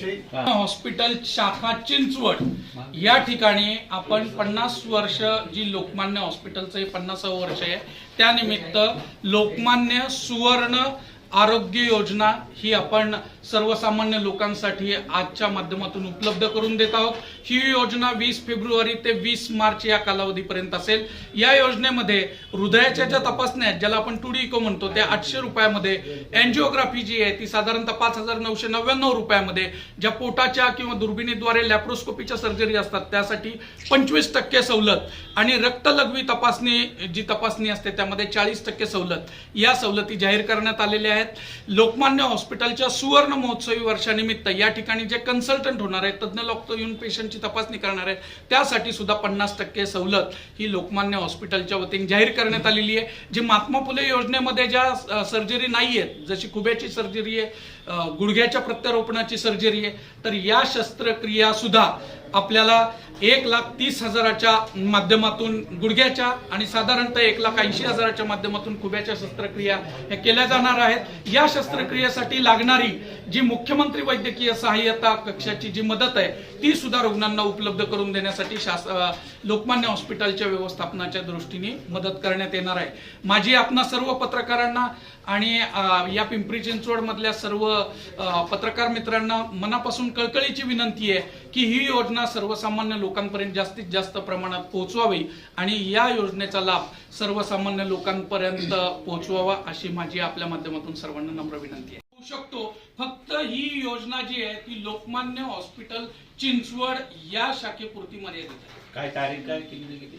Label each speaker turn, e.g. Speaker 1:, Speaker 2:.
Speaker 1: Hospital शाखा चिंचवड. या ठिकाणी आपण पन्नास वर्ष जी लोकमान्य हॉस्पिटलचं हे पन्नासावं वर्ष आहे त्यानिमित्त लोकमान्य सुवर्ण आरोग्य योजना ही आपण सर्वसामान्य लोकांसाठी आजच्या माध्यमातून उपलब्ध करून देत आहोत. ही योजना वीस फेब्रुवारी ते वीस मार्च या कालावधीपर्यंत असेल. या योजनेमध्ये हृदयाच्या ज्या तपासण्या आहेत ज्याला आपण टुडी इको म्हणतो त्या आठशे रुपयामध्ये एन्जिओग्राफी जी आहे ती साधारणतः पाच हजार नऊशे नव्याण्णव रुपयामध्ये ज्या पोटाच्या किंवा दुर्बिणीद्वारे लॅप्रोस्कोपीच्या सर्जरी असतात त्यासाठी पंचवीस टक्के सवलत आणि रक्तलघवी तपासणी जी तपासणी असते त्यामध्ये चाळीस टक्के सवलत या सवलती जाहीर करण्यात आलेल्या आहेत. लोकमान्य हॉस्पिटलच्या सुवर्ण महोत्सवी वर्षानिमित्त या ठिकाणी जे कन्सल्टंट होणार आहेत तज्ज्ञ लोक येऊन पेशंटची तपासणी करणार आहेत त्यासाठी सुद्धा पन्नास टक्के सवलत ही लोकमान्य हॉस्पिटलच्या वतीने जाहीर करण्यात आलेली आहे. जी महात्मा फुले योजनेमध्ये ज्या सर्जरी नाही आहेत जशी खुब्याची सर्जरी आहे गुडघ्याच्या प्रत्यारोपणाची सर्जरी आहे तर या शस्त्रक्रिया सुद्धा आपल्याला एक लाख तीस हजाराच्या माध्यमातून गुडघ्याच्या आणि साधारणतः एक लाख ऐंशी हजाराच्या माध्यमातून खुब्याच्या शस्त्रक्रिया ह्या केल्या जाणार आहेत. या शस्त्रक्रियेसाठी लागणारी जी मुख्यमंत्री वैद्यकीय सहाय्यता कक्षाची जी मदत आहे ती सुद्धा रुग्णांना उपलब्ध करून देण्यासाठी शास लोकमान्य हॉस्पिटलच्या व्यवस्थापनाच्या दृष्टीने मदत करण्यात येणार आहे. माझी आपणा सर्व पत्रकारांना आणि या पिंपरी चिंचवड मधल्या सर्व पत्रकार मित्रांना मनापासून कळकळीची विनंती आहे की ही योजना सर्वसामान्य लोकांपर्यंत जास्तीत जास्त प्रमाणात पोहोचवावी आणि या योजनेचा लाभ सर्वसामान्य लोकांपर्यंत पोहोचवावा अशी माझी आपल्या माध्यमातून सर्वांना नम्र विनंती आहे. होऊ शकतो. फक्त ही योजना जी आहे ती लोकमान्य हॉस्पिटल चिंचवड या शाखेपुरती मर्यादित आहे.
Speaker 2: काय तारीख काय? किती किती